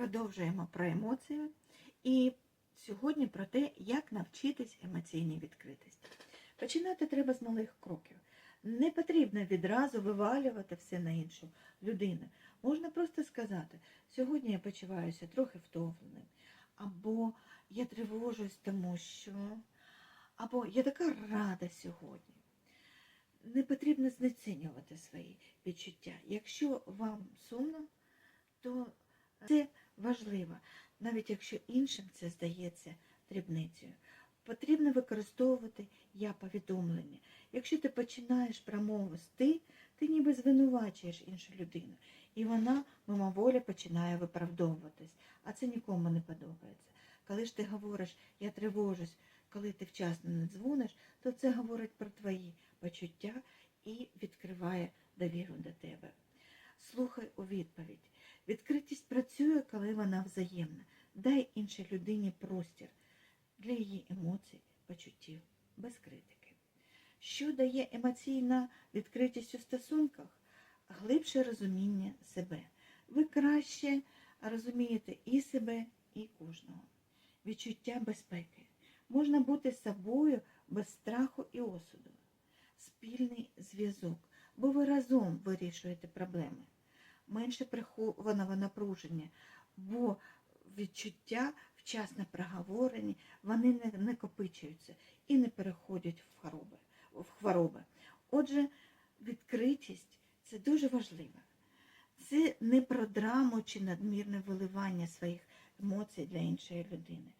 Продовжуємо про емоції. І сьогодні про те, як навчитись емоційній відкритості. Починати треба з малих кроків. Не потрібно відразу вивалювати все на іншу людину. Можна просто сказати, сьогодні я почуваюся трохи втомленим, або я тривожусь, тому що, або я така рада сьогодні. Не потрібно знецінювати свої відчуття. Якщо вам сумно, то це важливо, навіть якщо іншим це здається дрібницею. Потрібно використовувати я повідомлення. Якщо ти починаєш промову з ти, ти ніби звинувачуєш іншу людину, і вона мимоволі починає виправдовуватись, а це нікому не подобається. Коли ж ти говориш я тривожусь, коли ти вчасно не дзвониш, то це говорить про твої почуття і відкриває довіру до тебе. Слухай у відповідь. Відкритість працює, коли вона взаємна. Дай іншій людині простір для її емоцій, почуттів, без критики. Що дає емоційна відкритість у стосунках? Глибше розуміння себе. Ви краще розумієте і себе, і кожного. Відчуття безпеки. Можна бути собою без страху і осуду. Спільний зв'язок, бо ви разом вирішуєте проблеми. Менше прихованого напруження, бо відчуття вчасно проговорені, вони не накопичуються і не переходять в хвороби. В хвороби. Отже, відкритість це дуже важливо. Це не про драму чи надмірне виливання своїх емоцій для іншої людини,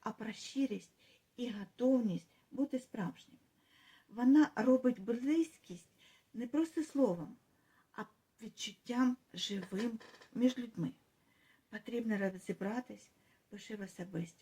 а про щирість і готовність бути справжнім. Вона робить близькість не просто словом, а відчуттям живим між людьми. Потрібно розібратись лише в особисті.